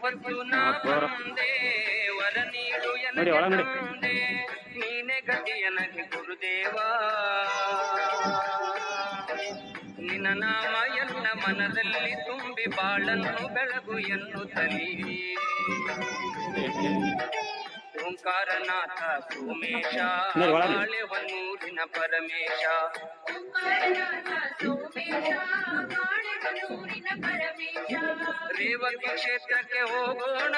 ಹೊತ್ತು ನಾ ಬಂದೆ ವರ ನೀಡು ನೀನೆ ಗತಿಯ ನನಗೆ ಗುರುದೇವ. ನಿನ್ನ ನಾಮ ಎಲ್ಲ ಮನದಲ್ಲಿ ತುಂಬಿ ಬಾಳನ್ನು ಬೆಳಗು ಎನ್ನುತ್ತಲಿ. ಓಂಕಾರನಾಥ ಸೋಮೇಶ ಹೊನ್ನೂರಿನ ಪರಮೇಶ. ರೇವತಿ ಕ್ಷೇತ್ರಕ್ಕೆ ಹೋಗೋಣ.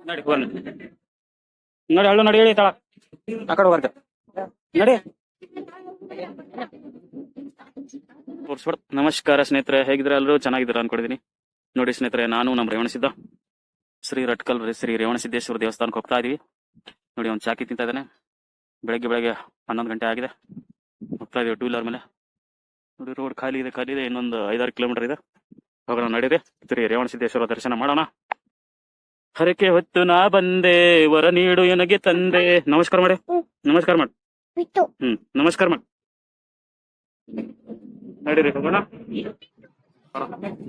ನಡಿ ಹೋಗೋಣ. ನೋಡಿ ಹಳ್ಳು ನಡಿ ಹೇಳಿ ತಳ. ಆ ಕಡೆ ಹೋಗಂತೆ ನಡಿ. ನಮಸ್ಕಾರ ಸ್ನೇಹಿತರೆ ಹೇಗಿದ್ರೆ ಎಲ್ಲರೂ? ಚೆನ್ನಾಗಿದ್ದೀರಾ ಅನ್ಕೊಂಡಿದ್ದೀನಿ. ನೋಡಿ ಸ್ನೇಹಿತರೆ ನಾನು ನಮ್ಮ ರೇವಣಸಿದ್ದ. ಶ್ರೀ ರಟ್ಕಲ್ ಶ್ರೀ ರೇವಣಸಿದ್ದೇಶ್ವರ ದೇವಸ್ಥಾನಕ್ಕೆ ಹೋಗ್ತಾ ಇದೀವಿ. ನೋಡಿ ಒಂದು ಚಾಕಿ ತಿಂತಾ ಇದ್ದಾನೆ. ಬೆಳಗ್ಗೆ ಬೆಳಗ್ಗೆ ಹನ್ನೊಂದು ಗಂಟೆ ಆಗಿದೆ. ಹೋಗ್ತಾ ಇದೀವಿ ಟೂ ವೀಲರ್ ಮೇಲೆ. ನೋಡಿ ರೋಡ್ ಖಾಲಿ ಇದೆ ಖಾಲಿ ಇದೆ. ಇನ್ನೊಂದು ಐದಾರು ಕಿಲೋಮೀಟರ್ ಇದೆ. ಹೋಗೋಣ ನಡೀರಿ. ಶ್ರೀ ರೇವಣಸಿದ್ದೇಶ್ವರ ದರ್ಶನ ಮಾಡೋಣ. ಹರಕೆ ಹೊತ್ತು ನಾ ಬಂದೆ ವರ ನೀಡು ನನಗೆ ತಂದೆ. ನಮಸ್ಕಾರ ಮಾಡಿ. ನಮಸ್ಕಾರ ಮಾಡಿ. ಹ್ಮ್ ನಮಸ್ಕಾರ ಮಾಡಿ. ನಡೀರಿ ಹೋಗೋಣ.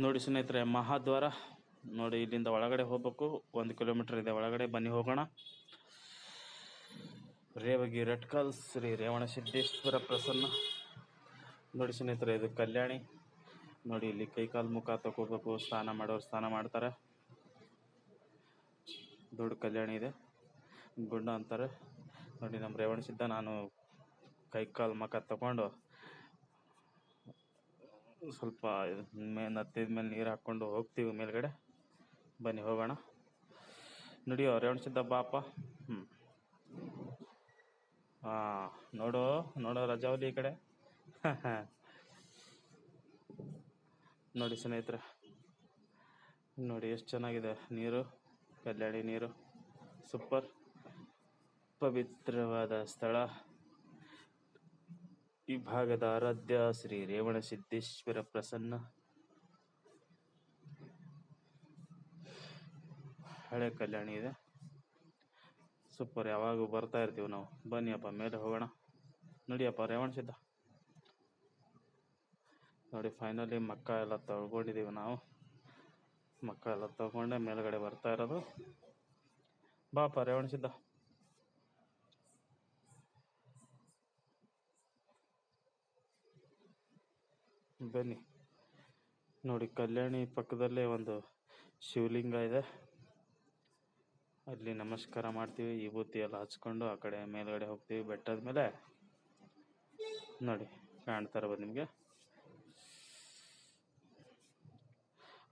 ನೋಡಿ ಸ್ನೇಹಿತರೆ ಮಹಾದ್ವಾರ. ನೋಡಿ, ಇಲ್ಲಿಂದ ಒಳಗಡೆ ಹೋಗ್ಬೇಕು. ಒಂದು ಕಿಲೋಮೀಟರ್ ಇದೆ. ಒಳಗಡೆ ಬನ್ನಿ, ಹೋಗೋಣ. ರೇವಗಿ ರಟ್ಕಲ್ ಶ್ರೀ ರೇವಣ ಸಿದ್ದೇಶ್ವರ ಪ್ರಸನ್ನ. ನೋಡಿ ಸ್ನೇಹಿತರೆ, ಇದು ಕಲ್ಯಾಣಿ. ನೋಡಿ, ಇಲ್ಲಿ ಕೈಕಾಲು ಮುಖ ತಗೋಬೇಕು ಸ್ನಾನ ಮಾಡೋರು ಸ್ನಾನ ಮಾಡ್ತಾರೆ. ದೊಡ್ಡ ಕಲ್ಯಾಣಿ ಇದೆ. ಗುಂಡ ಅಂತಾರೆ. ನೋಡಿ, ನಮ್ಮ ರೇವಣ ಸಿದ್ಧ ನಾನು ಕೈ ಕಾಲು ಮುಖ ತಗೊಂಡು ಸ್ವಲ್ಪ ಮೇಲೆ ನತ್ತಿದ ಮೇಲೆ ನೀರು ಹಾಕ್ಕೊಂಡು ಹೋಗ್ತೀವಿ ಮೇಲ್ಗಡೆ. ಬನ್ನಿ, ಹೋಗೋಣ. ನಡಿಯೋ ರೇವಣ ಸಿದ್ಧ ಬಾಪ ಹ್ಞೂ ಹಾಂ ನೋಡು, ನೋಡೋ ರಜಾವಲಿ ಈ ಕಡೆ. ನೋಡಿ ಸ್ನೇಹಿತರೆ, ನೋಡಿ ಎಷ್ಟು ಚೆನ್ನಾಗಿದೆ ನೀರು, ಕಲ್ಯಾಣಿ ನೀರು. ಸೂಪರ್, ಪವಿತ್ರವಾದ ಸ್ಥಳ. ಈ ಭಾಗದ ಆರಾಧ್ಯ ಶ್ರೀ ರೇವಣ ಸಿದ್ದೇಶ್ವರ ಪ್ರಸನ್ನ ಹಳೆ ಕಲ್ಯಾಣಿ ಇದೆ. ಸೂಪರ್, ಯಾವಾಗೂ ಬರ್ತಾ ಇರ್ತೀವಿ ನಾವು. ಬನ್ನಿಯಪ್ಪ ಮೇಲೆ ಹೋಗೋಣ. ನಡಿಯಪ್ಪ ರೇವಣ ಸಿದ್ಧ. ನೋಡಿ ಫೈನಲಿ ಮಕ್ಕ ಎಲ್ಲ ತೊಳ್ಕೊಂಡಿದ್ದೀವಿ ನಾವು. ಮಕ್ಕ ಎಲ್ಲ ತಗೊಂಡೆ, ಮೇಲ್ಗಡೆ ಬರ್ತಾ ಇರೋದು. ಬಾಪ ರೇವಣ ಸಿದ್ಧ. ಬನ್ನಿ. ನೋಡಿ, ಕಲ್ಯಾಣಿ ಪಕ್ಕದಲ್ಲೇ ಒಂದು ಶಿವಲಿಂಗ ಇದೆ. ಅಲ್ಲಿ ನಮಸ್ಕಾರ ಮಾಡ್ತೀವಿ ವಿಭೂತಿ ಎಲ್ಲ ಹಚ್ಕೊಂಡು ಆ ಕಡೆ ಮೇಲ್ಗಡೆ ಹೋಗ್ತೀವಿ, ಬೆಟ್ಟದ ಮೇಲೆ. ನೋಡಿ, ಕಾಣ್ತಾ ಇರ್ಬೋದು ನಿಮಗೆ.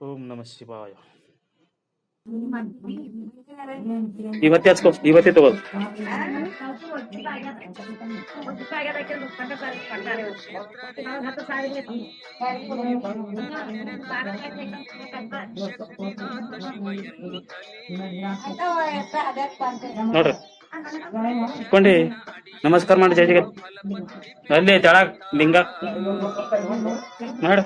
ಓಂ ನಮಃ ಶಿವಾಯ. ಇವತ್ತೇ ಹಚ್ಕೋ ಇವತ್ತೇ ತಗೋದು ನೋಡ್ರಿ. ಕೊಂಡಿ ನಮಸ್ಕಾರ ಮಾಡಿ ಜೈಜಿಗೆ ಅಲ್ಲಿ ತೆಳಗ್ ಲಿಂಗ. ನೋಡು.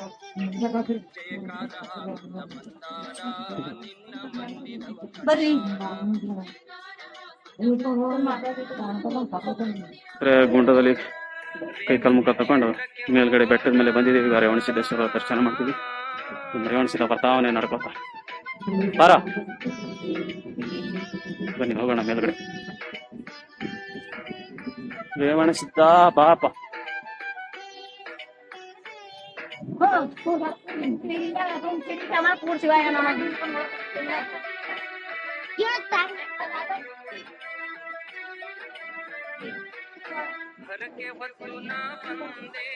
ಗುಂಡದಲ್ಲಿ ಕೈ ಮುಖ ತಕೊಂಡು ಮೇಲ್ಗಡೆ ಬೆಟ್ಟದ ಮೇಲೆ ಬಂದಿದ್ದೀವಿ. ರೇವಣ ಸಿದ್ದೇಶ್ವರ ದರ್ಶನ ಮಾಡ್ತೀವಿ. ರೇವಣ ಸಿದ್ಧ ಬರ್ತಾವನೆ ನಡ್ಕೋತ. ಬಾರ. ಬನ್ನಿ, ಹೋಗೋಣ ಮೇಲ್ಗಡೆ. ರೇವಣ ಬಾಪ.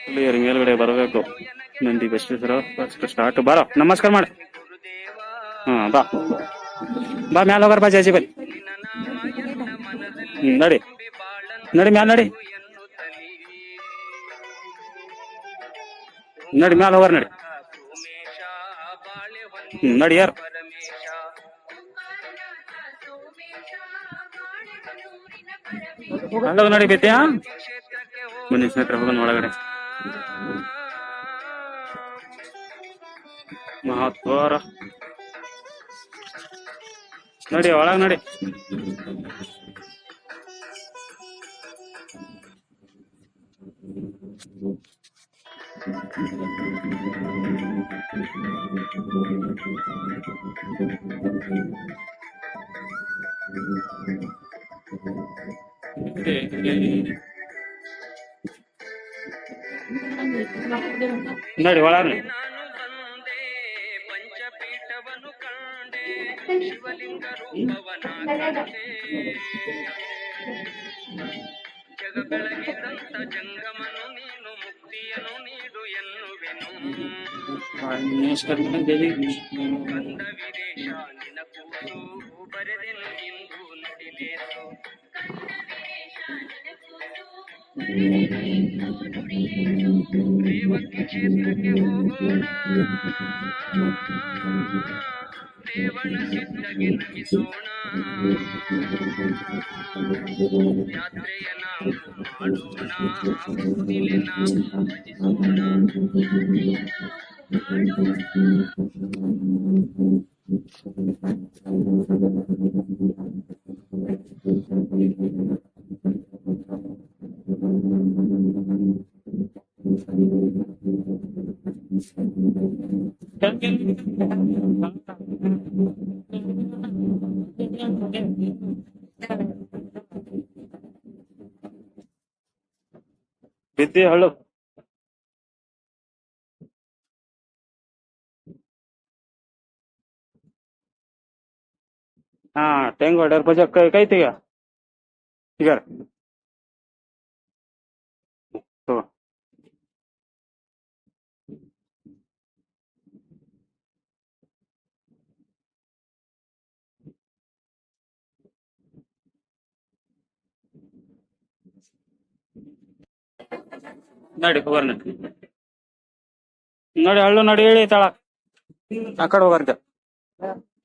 ಇಲ್ಲಿ ಮೇಲ್ಗಡೆ ಬರಬೇಕು. ನಂದಿ ಬಸ್ವೇಶ್ವರ ಸ್ಟಾರ್ಟ್ ಬಾರ. ನಮಸ್ಕಾರ ಮಾಡಿ. ಹಾ ಬಾ. ಬಾ ಮ್ಯಾಲ ಹೋಗಾರ ಬಾ ಜಾಜಿ ಬನ್ನಿ. ಹ್ಮ್, ನಡಿ. ನಡಿ ಮ್ಯಾಲ ನಡಿ. ನಡಿ ಮ್ಯಾಲ ಹೋಗ್ರಿ ನಡಿ. ನಡಿ ಯಾರು? ಅಲ್ಲೋಗ ನಡಿ ಬೇತ್ಯಾ ಬನ್ನಿ ಸ್ನೇಹಿತರೆ, ಹೋಗೋಣ ಒಳಗಡೆ. ಮಹತ್ವರ. ನಡಿ, ಒಳಗೆ ನಡಿ. ನೋಡಿ ಒಳಗೆ ನಾನು ಬಂದೆ ಪಂಚಪೀಠವನ್ನು ಕಂಡೆ ಶಿವಲಿಂಗ ರೂಪವನ ಕಂಡೆ ಜಗ ಬೆಳಗಿದಂತ ಜಂಗಮನು ನೀನು ಕಂದ ವಿದೇಶ ನಿನ ಕೂಸು ಬರೆದೆನು ಇಂದು ನುಡಿಲೇಸು ರೇವತಿ ಕ್ಷೇತ್ರಕ್ಕೆ ಹೋಗೋಣ ದೇವನ ಸಿದ್ಧಗೆ ನಮಿಸೋಣ ಯಾತ್ರೆಯ ನಾವು ಮಾಡೋಣ ಭೂಮಿಲಿ ನಾವು ಭಜಿಸೋಣ ಬಿದ್ದಿ ಹಳ್ಳು ಹಾ ಟೆಂಗ್ ಹೊಡ್ಯಾರ ಬಜ ಕೈ ಕೈ ತೆಗ. ಈಗ ನಡಿ ಹೋಗೋರ್ನ ನೋಡಿ. ಹಳ್ಳು ನಡಿ ಹೇಳಿ ತಳ. ಆ ಕಡೆ ಹೋಗಾರ್ದ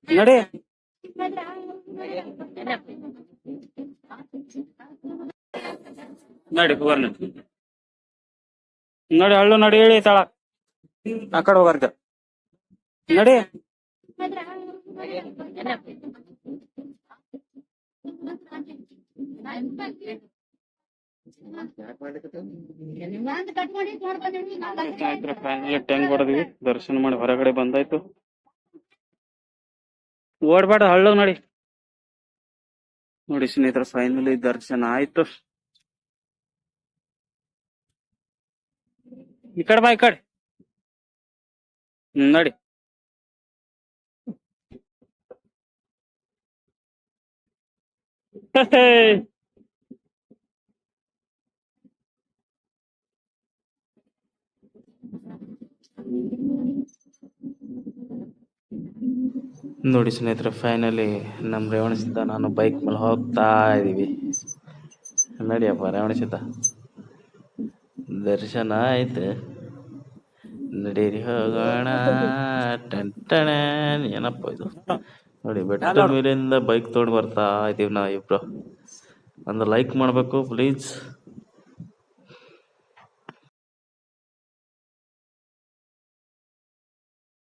ನಡಿ. ನಡಿ ಹೋಗ್ರಿ ನೋಡಿ ಹಳ್ಳು ನಡಿ, ಹೇಳಿ ತಳ. ಆ ಕಡೆ ಹೋಗಾರ್ದ ನಡಿ. ಟೆಂಗ್ ಹೊಡೆದ್ವಿ ದರ್ಶನ ಮಾಡಿ ಹೊರಗಡೆ ಬಂದಾಯ್ತು. ಓಡ್ಬೇಡ ಹಳ್ಳು ನೋಡಿ. ನೋಡಿ ಸ್ನೇಹಿತರೆ ಫೈನಲಿ ದರ್ಶನ ಆಯ್ತು. ಈ ಕಡೆ ಬಾ ಈ ಕಡೆ. ನೋಡಿ. ನೋಡಿ ಹೇ. ನೋಡಿ ಸ್ನೇಹಿತರೆ ಫೈನಲಿ ನಮ್ಮ ರೇವಣ ನಾನು ಬೈಕ್ ಮೇಲೆ ಹೋಗ್ತಾ ಇದ್ದೀವಿ. ನಡಿಯಪ್ಪ ರೇವಣ ದರ್ಶನ ಆಯ್ತು. ನಡೀರಿ ಹೋಗೋಣ. ಟಂಟಣ ಏನಪ್ಪ ಇದು? ನೋಡಿ ಬೆಟ್ಟದ ಮೇಲಿಂದ ಬೈಕ್ ತೊಗೊಂಡು ಬರ್ತಾ ಇದೀವಿ ನಾವು ಇಬ್ರು ಒಂದು ಲೈಕ್ ಮಾಡಬೇಕು ಪ್ಲೀಸ್